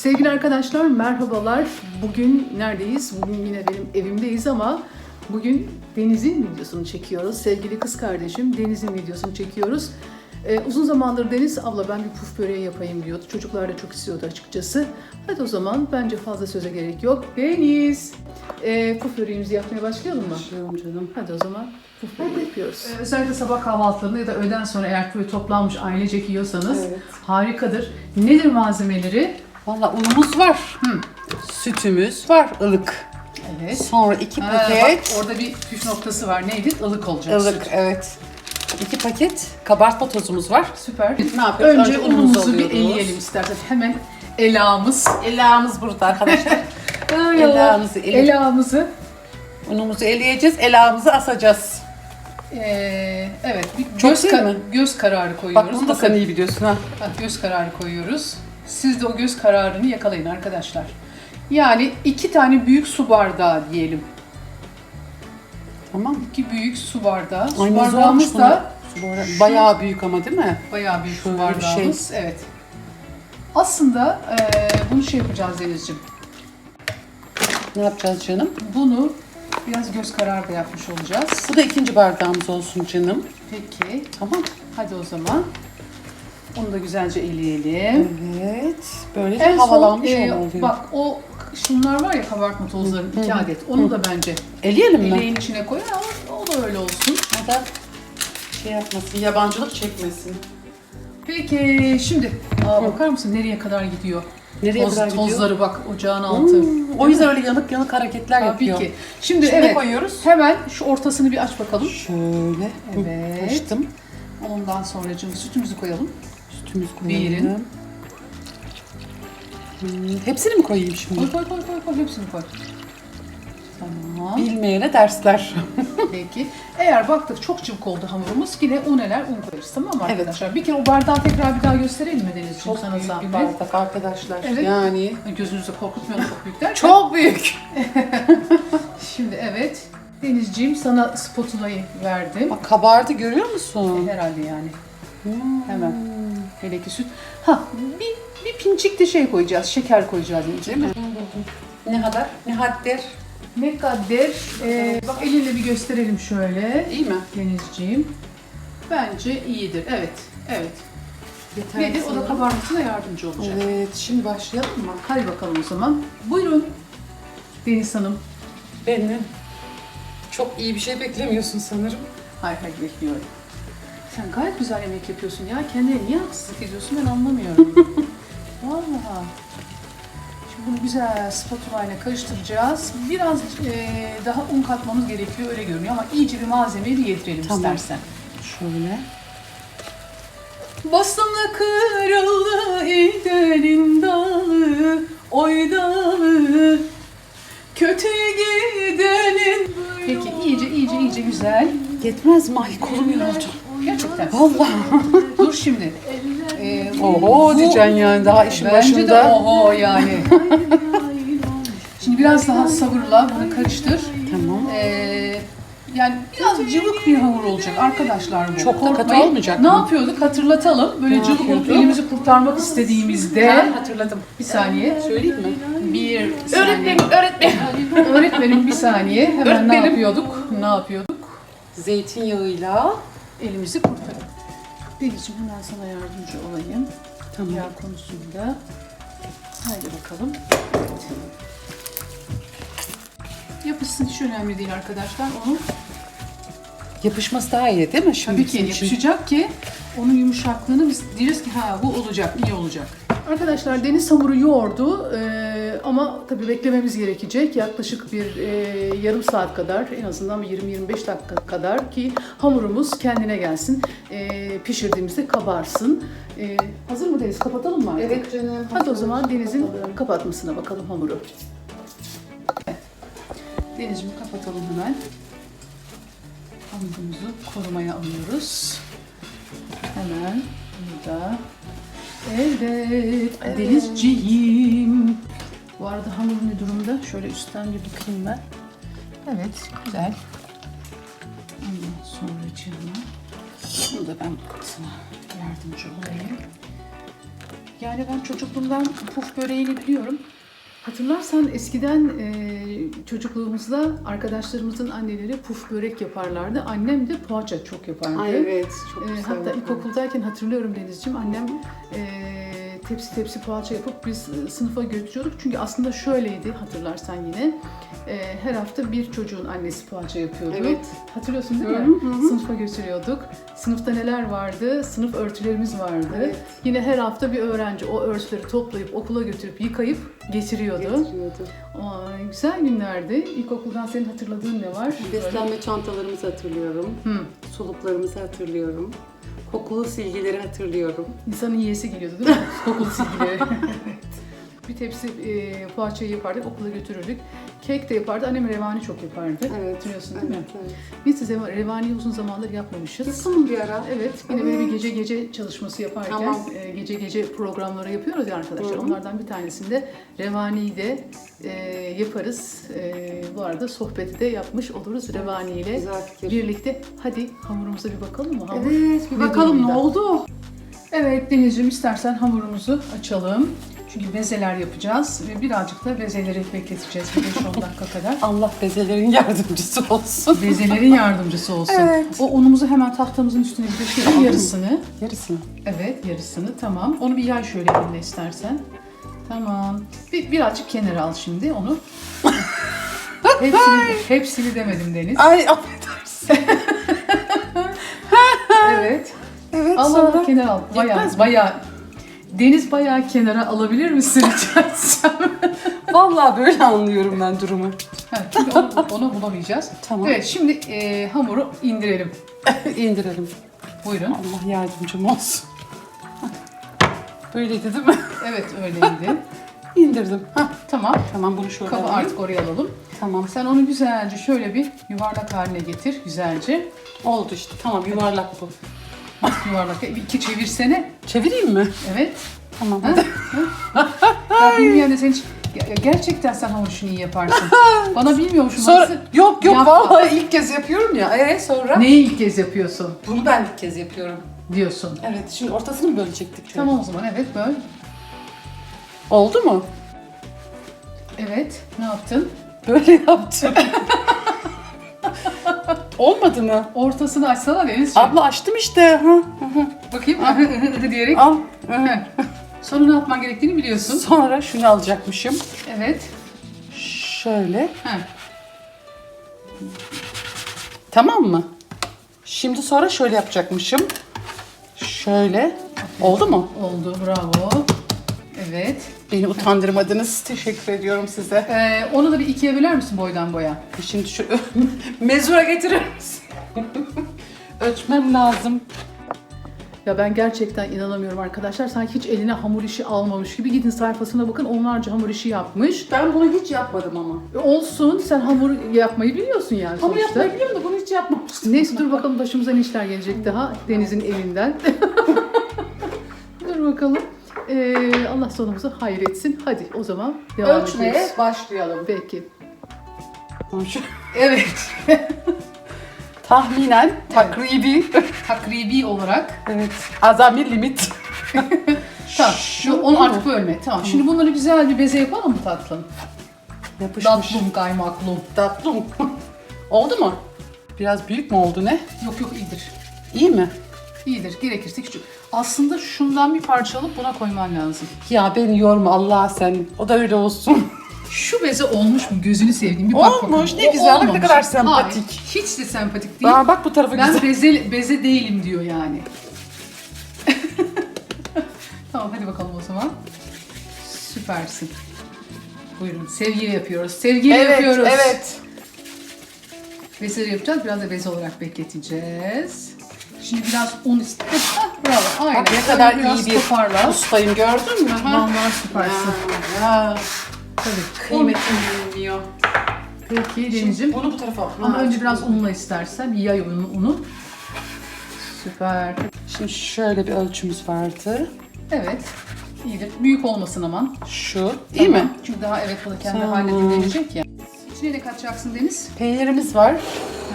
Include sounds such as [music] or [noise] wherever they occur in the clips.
Sevgili arkadaşlar merhabalar. Bugün neredeyiz? Bugün yine benim evimdeyiz ama bugün Deniz'in videosunu çekiyoruz. Sevgili kız kardeşim Deniz'in videosunu çekiyoruz. Ee, uzun zamandır Deniz abla ben bir puf böreği yapayım diyordu. Çocuklar da çok istiyordu açıkçası. Hadi o zaman bence fazla söze gerek yok. Deniz, e, puf böreğimizi yapmaya başlayalım mı? Başlıyorum canım. Hadi o zaman puf böreği yapıyoruz. Ee, özellikle sabah kahvaltılarında ya da öğleden sonra eğer böyle toplanmış ailecek yiyorsanız Evet. harikadır. Nedir malzemeleri? Valla unumuz var. Sütümüz var ılık. Evet. Sonra iki Ha, bak, paket orada bir püf noktası var. Neydi? Ilık olacak. ılık süt. evet. İki paket kabartma tozumuz var. Süper. Ne yapıyoruz? Önce, unumuzu bir alıyoruz. eleyelim istersen. Hemen elağımız. Elağımız burada arkadaşlar. [laughs] Ay Allah. Elağımızı ele- Elağımızı. Unumuzu eleyeceğiz, elağımızı asacağız. Ee, evet. Bir Çok göz, değil mi? göz kararı koyuyoruz. Bak bunu da Bakın, sen iyi biliyorsun ha. bak, göz kararı koyuyoruz. Siz de o göz kararını yakalayın arkadaşlar. Yani iki tane büyük su bardağı diyelim. Tamam. İki büyük su bardağı. Su Ay, bardağımız da Bu arada Bayağı büyük ama değil mi? Bayağı büyük Şöyle su bardağımız. Evet. Aslında eee, bunu şey yapacağız Denizciğim. Ne yapacağız canım? Bunu biraz göz kararı da yapmış olacağız. Bu da ikinci bardağımız olsun canım. Peki. Tamam. Hadi o zaman. Onu da güzelce eleyelim. Evet. Böyle En son havalanmış eee, oluyor. bak o şunlar var ya kabartma tozları iki adet. Onu da bence Eleyelim mi? eleğin içine koy ama o da öyle olsun. O da şey yapmasın, yabancılık çekmesin. Peki şimdi aa, bakar mısın nereye kadar gidiyor? Nereye Toz, kadar gidiyor? tozları bak ocağın altı. Hmm, o yüzden öyle yanık yanık hareketler Tabii yapıyor. ki. Şimdi, Şimdi evet. koyuyoruz. Hemen şu ortasını bir aç bakalım. Şöyle. Evet. Açtım. Ondan sonra sütümüzü koyalım. Sütümüz koyalım. Birin. Hmm, hepsini mi koyayım şimdi? Koy koy koy koy koy hepsini koy. Tamam. Bilmeyene dersler. [laughs] Peki. Eğer baktık çok cıvık oldu hamurumuz yine un eler un koyarız tamam mı Evet. arkadaşlar? Bir kere o bardağı tekrar bir daha gösterelim mi Denizciğim Çok sana büyük bir zahmet? bardak arkadaşlar. Evet. Yani Gözünüzü korkutmayalım çok büyük derken. çok büyük. [laughs] Şimdi evet. Denizciğim sana spatulayı verdim. Bak kabardı görüyor musun? Herhalde yani. Hmm. Hemen. Hele ki süt. Ha bir, bir pinçik de şey koyacağız. Şeker koyacağız değil mi? Ne kadar? Ne hadder? Ne kadar? Ee, bak elinle bir gösterelim şöyle. İyi mi? Denizciğim. Bence iyidir. Evet. Evet. Yeter Nedir? O da kabarmasına yardımcı olacak. Evet, şimdi başlayalım mı? Hadi bakalım o zaman. Buyurun. Deniz Hanım. Benim çok iyi bir şey beklemiyorsun sanırım. Hayır hayır bekliyorum. Sen gayet güzel yemek yapıyorsun ya. Kendine niye haksızlık ediyorsun ben anlamıyorum. [laughs] Vallahi. Şimdi bunu güzel spatula ile karıştıracağız. Biraz eee, daha un katmamız gerekiyor öyle görünüyor ama iyice bir malzemeyi bir yedirelim Tamam. istersen. Şöyle. Basımla kırıldı ildenin dalı, oy dalı, kötü gidenin... Peki iyice iyice iyice güzel. Yetmez mi? Ay kolum yoruldu. Gerçekten. Vallahi. [laughs] Dur şimdi. Ee, Oho diyeceksin yani daha işin Bence de başında. oho yani. [laughs] Şimdi biraz daha sabırla bunu karıştır. Tamam. Ee, yani biraz cıvık bir hamur olacak arkadaşlar bu. Çok da katı Korkmayın. olmayacak Ne mı? yapıyorduk hatırlatalım. Böyle Ne cıvık olup yapıyorduk? elimizi kurtarmak istediğimizde. hatırladım. Bir saniye. Söyleyeyim mi? Bir saniye. Öğretmenim, öğretmenim. Öğretmenim bir saniye. Hemen ne Öğretmenim. yapıyorduk? Ne yapıyorduk? Zeytinyağıyla. Elimizi kurtarın. Denizciğim hemen sana yardımcı olayım. Tamam. Yağ konusunda. Haydi bakalım. Yapışsın hiç önemli değil arkadaşlar. Onu Yapışması daha iyi değil mi şimdi? tabii ki bizim için? yapışacak ki onun yumuşaklığını biz diyeceğiz ki ha bu olacak, iyi olacak. Arkadaşlar deniz hamuru yoğurdu Ee, ama tabii beklememiz gerekecek. Yaklaşık bir e, yarım saat kadar en azından bir 20-25 dakika kadar ki hamurumuz kendine gelsin. Ee, pişirdiğimizde kabarsın. Ee, hazır mı Deniz? Kapatalım mı artık? Evet canım. Hadi o zaman Deniz'in kapatmasına bakalım hamuru. Evet. Deniz'ciğim kapatalım hemen. Hamurumuzu korumaya alıyoruz. Hemen burada. Evet, Denizciğim. Bu arada hamur ne durumda? Şöyle üstten bir bakayım ben. Evet, güzel. Ondan sonra canım. Bunu da ben sana yardımcı olayım. Yani ben çocukluğumdan puf böreğini biliyorum. Hatırlarsan eskiden e, çocukluğumuzda arkadaşlarımızın anneleri puf börek yaparlardı. Annem de poğaça çok yapardı. Ay evet çok E, güzel. hatta ilkokuldayken hatırlıyorum Denizciğim annem e, tepsi tepsi poğaça yapıp biz e, sınıfa götürüyorduk. Çünkü aslında şöyleydi hatırlarsan yine. E, her hafta bir çocuğun annesi poğaça yapıyordu. Evet. Hatırlıyorsun değil mi? hı, hı. Sınıfa götürüyorduk. Sınıfta neler vardı? Sınıf örtülerimiz vardı. Evet. Yine her hafta bir öğrenci o örtüleri toplayıp okula götürüp yıkayıp getiriyordu. Getiriyordu. Aa, güzel günlerdi. İlkokuldan senin hatırladığın ne var? Beslenme çantalarımızı hatırlıyorum. Hı. Suluklarımızı hatırlıyorum. Kokulu silgileri hatırlıyorum. İnsanın yiyesi geliyordu değil mi? [laughs] Kokulu silgileri. [laughs] bir tepsi e, poğaçayı yapardık, okula götürürdük. Kek de yapardı. Annem revani çok yapardı. Evet. Hatırlıyorsun değil mi? evet. Biz de reva- revaniyi uzun zamandır yapmamışız. Yapalım bir ara. Evet, yine böyle bir gece gece çalışması yaparken Tamam. e, gece gece programları yapıyoruz ya arkadaşlar. Hı hı. Onlardan bir tanesinde revaniyi de e, yaparız. E, bu arada sohbeti de yapmış oluruz revani ile. Güzel fikir. Birlikte hadi hamurumuza bir bakalım mı? Hamur. Evet bir Ne bakalım ne durumda? oldu? Evet Denizciğim istersen hamurumuzu açalım. Çünkü bezeler yapacağız ve birazcık da bezeleri bekleteceğiz bir 5-10 [laughs] dakika kadar. Allah bezelerin yardımcısı olsun. Bezelerin yardımcısı olsun. Evet. O unumuzu hemen tahtamızın üstüne bir yarısını. Yarısını. Evet yarısını tamam. Onu bir yay şöyle eline istersen. Tamam. Bir, birazcık kenara al şimdi onu. [laughs] hepsini, hepsini demedim Deniz. Ay affedersin. [laughs] Evet. Evet Al sonra. al kenara al. Bayağı, bayağı. Deniz bayağı kenara alabilir misin [laughs] rica etsem? Vallahi böyle anlıyorum ben durumu. Ha, çünkü onu, onu bulamayacağız. Tamam. Evet şimdi e, hamuru indirelim. [laughs] İndirelim. Buyurun. Allah yardımcım olsun. Böyleydi değil mi? [laughs] Evet öyleydi. İndirdim. Hah, tamam. tamam bunu şöyle Kabı alayım. artık oraya alalım. Tamam. Sen onu güzelce şöyle bir yuvarlak haline getir. Güzelce. Oldu işte. Tamam yuvarlak bu. Yuvarlak. Bir iki çevirsene. Çevireyim mi? Evet. Tamam. Ha? Ya bilmeyen de sen hiç... Ger- Gerçekten sen hamur işini iyi yaparsın. [laughs] Bana bilmiyormuşum. Sonra Nasıl- yok yok Yapma. vallahi ilk kez yapıyorum ya. Ee sonra? Neyi ilk kez yapıyorsun Bunu ben ilk kez yapıyorum. diyorsun. Evet şimdi ortasını mı bölecektik şöyle? Tamam o zaman evet böyle. Oldu mu? Evet. Ne yaptın? Böyle yaptım. [laughs] Olmadı mı? Ortasını açsana Deniz. Abla açtım işte. Hı, hı, hı. Bakayım [laughs] diyerek. Al. Sonra ne yapman gerektiğini biliyorsun. Sonra şunu alacakmışım. Evet. Şöyle. Ha. Tamam mı? Şimdi sonra şöyle yapacakmışım. Şöyle. Oldu mu? Oldu. Bravo. Evet. Beni utandırmadınız. Teşekkür ediyorum size. Ee, onu da bir ikiye böler misin boydan boya? Şimdi şu [laughs] mezura getirir misin? [laughs] Ölçmem lazım. Ya ben gerçekten inanamıyorum arkadaşlar. Sanki hiç eline hamur işi almamış gibi. Gidin sayfasına bakın onlarca hamur işi yapmış. Ben bunu hiç yapmadım ama. E, Olsun sen hamur yapmayı biliyorsun yani Hamur sonuçta. yapmayı biliyorum da bunu hiç yapmamıştım. Neyse dur bakalım başımıza ne işler gelecek daha Deniz'in evinden. [laughs] dur bakalım. Ee, Allah sonumuzu hayretsin. Hadi o zaman devam Ölçmeye ediyoruz. başlayalım. Peki. Evet. [laughs] Tahminen takribi. Takribi olarak. evet. Azami limit. [laughs] Tamam. Şu Şu, onu artık bölme. Tamam. Şimdi bunları güzel bir beze yapalım mı tatlım? Yapışmış. Tatlım kaymaklım. Tatlım. Oldu mu? Biraz büyük mü oldu ne? Yok yok iyidir. İyi mi? İyidir. Gerekirse küçük. Aslında şundan bir parça alıp buna koyman lazım. Ya beni yorma Allah sen. O da öyle olsun. Şu beze olmuş mu? Gözünü seveyim. Bir bak Olmuş, bakalım. ne O güzel, bak ne olmamış. kadar sempatik. Hayır, hiç de sempatik değil. Aa, bak bu tarafı ben güzel. beze, beze değilim diyor yani. [laughs] tamam hadi bakalım o zaman. Süpersin. Buyurun. Sevgiyle yapıyoruz. Sevgiyle yapıyoruz. evet. Bezeleri yapacağız. Biraz da beze olarak bekleteceğiz. Şimdi biraz un ist- Hah, [laughs] Bravo. Aynen. Bak ne kadar iyi bir toparla. ustayım gördün mü? Ha? Vallahi süpersin. Ya, ya. Tabii. Kıymetini bilmiyor. Peki Deniz'ciğim. Bunu bu tarafa al. Ama önce biraz unla istersen. Bir yay unu. unu. Süper. Şimdi şöyle bir ölçümüz vardı. Evet. İyidir. Büyük olmasın aman. Şu. İyi Tamam. mi? Çünkü daha evet bunu kendi Tamam. haline dinlenecek ya. İçine ne katacaksın Deniz? Peynirimiz var.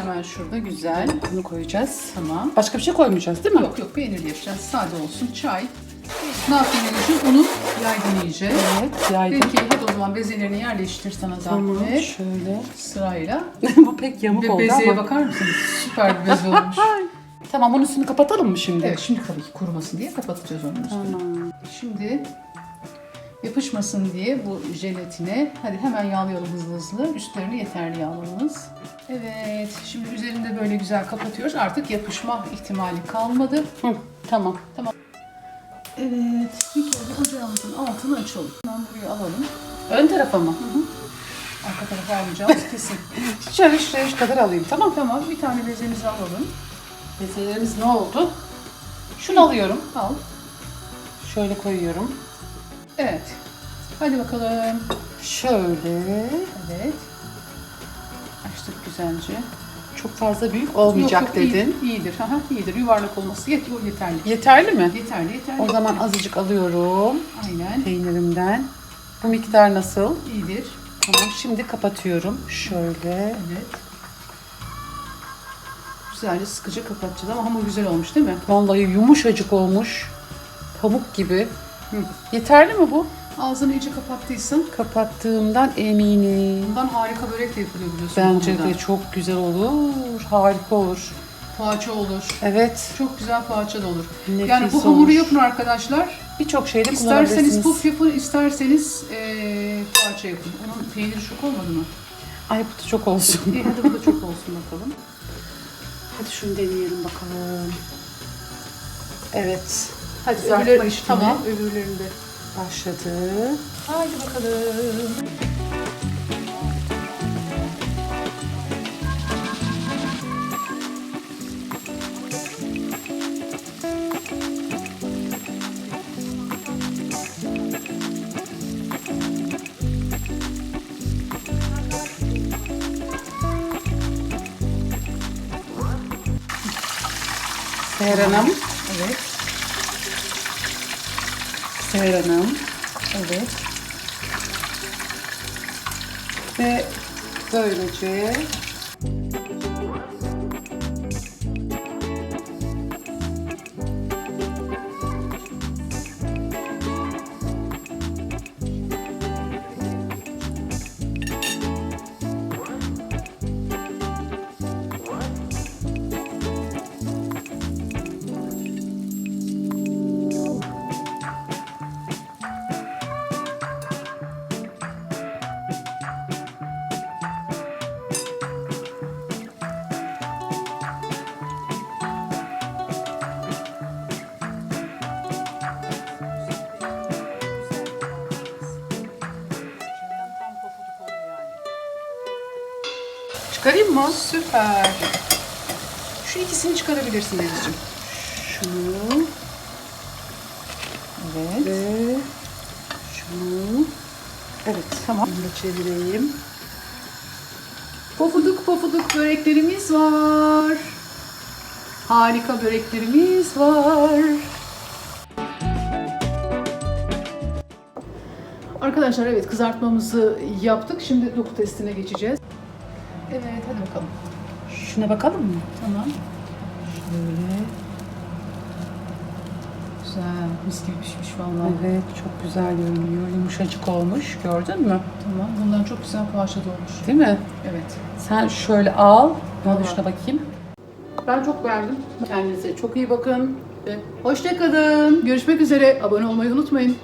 Hemen şurada güzel. Bunu koyacağız. Tamam. Başka bir şey koymayacağız değil mi? Yok yok peynirli yapacağız. Sade olsun. Çay. Ne yapayım Eylül'cüğüm? Unu yaydın iyice. Evet, yaydım. Peki hadi o zaman bezelerini yerleştir sana Tamam, zahmet. şöyle. Sırayla. [laughs] Bu pek yamuk Ve oldu bezeye ama. bakar mısınız? Süper bir beze olmuş. [laughs] Tamam, bunun üstünü kapatalım mı şimdi? Evet şimdi tabii ki kurumasın diye kapatacağız onun üstünü. Tamam. Şimdi yapışmasın diye bu jelatine hadi hemen yağlayalım hızlı hızlı. Üstlerini yeterli yağlamamız. Evet şimdi üzerinde böyle güzel kapatıyoruz. Artık yapışma ihtimali kalmadı. Hı, tamam. Evet bir kere ocağımızın altını açalım. Hemen buraya alalım. Ön tarafa mı? Arka tarafa almayacağız kesin. [laughs] Şöyle şuraya şu kadar alayım, tamam. tamam bir tane bezemizi alalım. Bezelerimiz ne oldu? Şunu alıyorum. Al. Şöyle koyuyorum. Evet. Hadi bakalım. Şöyle. Evet. Açtık güzelce. Çok fazla büyük olmayacak Yok, yok, iyi- dedin. iyidir. Aha, iyidir. Yuvarlak olması yet yeterli. Yeterli mi? Yeterli, yeterli. O zaman azıcık alıyorum Aynen. peynirimden. Bu miktar nasıl? İyidir. Tamam, şimdi kapatıyorum. Şöyle. Evet. Güzelce sıkıca kapatacağız ama hamur güzel olmuş değil mi? Vallahi yumuşacık olmuş. Pamuk gibi. Hı. Yeterli mi bu? Ağzını iyice kapattıysın. Kapattığımdan eminim. Bundan harika börek de yapılıyor biliyorsun. Bence hamurdan. de çok güzel olur. Harika olur. Poğaça olur. Evet. Çok güzel poğaça da olur. Nefis yani bu hamuru olur. yapın arkadaşlar. Birçok şeyde İsterseniz kullanabilirsiniz. puf yapın, isterseniz eee poğaça yapın. Onun peyniri çok olmadı mı? Ay bu da çok olsun. İyi hadi bu da çok olsun bakalım. Hadi şunu deneyelim bakalım. Evet. Hadi Kızartma öbürleri, işlemi. tamam öbürlerinde. Başladı. Haydi bakalım. Seher Hanım. Evet, Seher Hanım. evet. Ve böylece Çıkarayım mı? Süper. Şu ikisini çıkarabilirsin Denizciğim. şunu Evet. ve şunu. Evet. Tamam. Bunu da çevireyim. Pofuduk pofuduk böreklerimiz var. Harika böreklerimiz var. Arkadaşlar evet kızartmamızı yaptık. Şimdi doku testine geçeceğiz. Bakalım. Şuna bakalım mı? Tamam. Şöyle. Güzel. Mis gibi pişmiş vallahi. Evet çok güzel görünüyor. Yumuşacık olmuş. Gördün mü? Tamam. Bundan çok güzel poğaça olmuş. Değil mi? Evet. Sen şöyle al. De Tamam. şuna bakayım. Ben çok beğendim. Kendinize çok iyi bakın. Ve hoşça kalın. Görüşmek üzere. Abone olmayı unutmayın.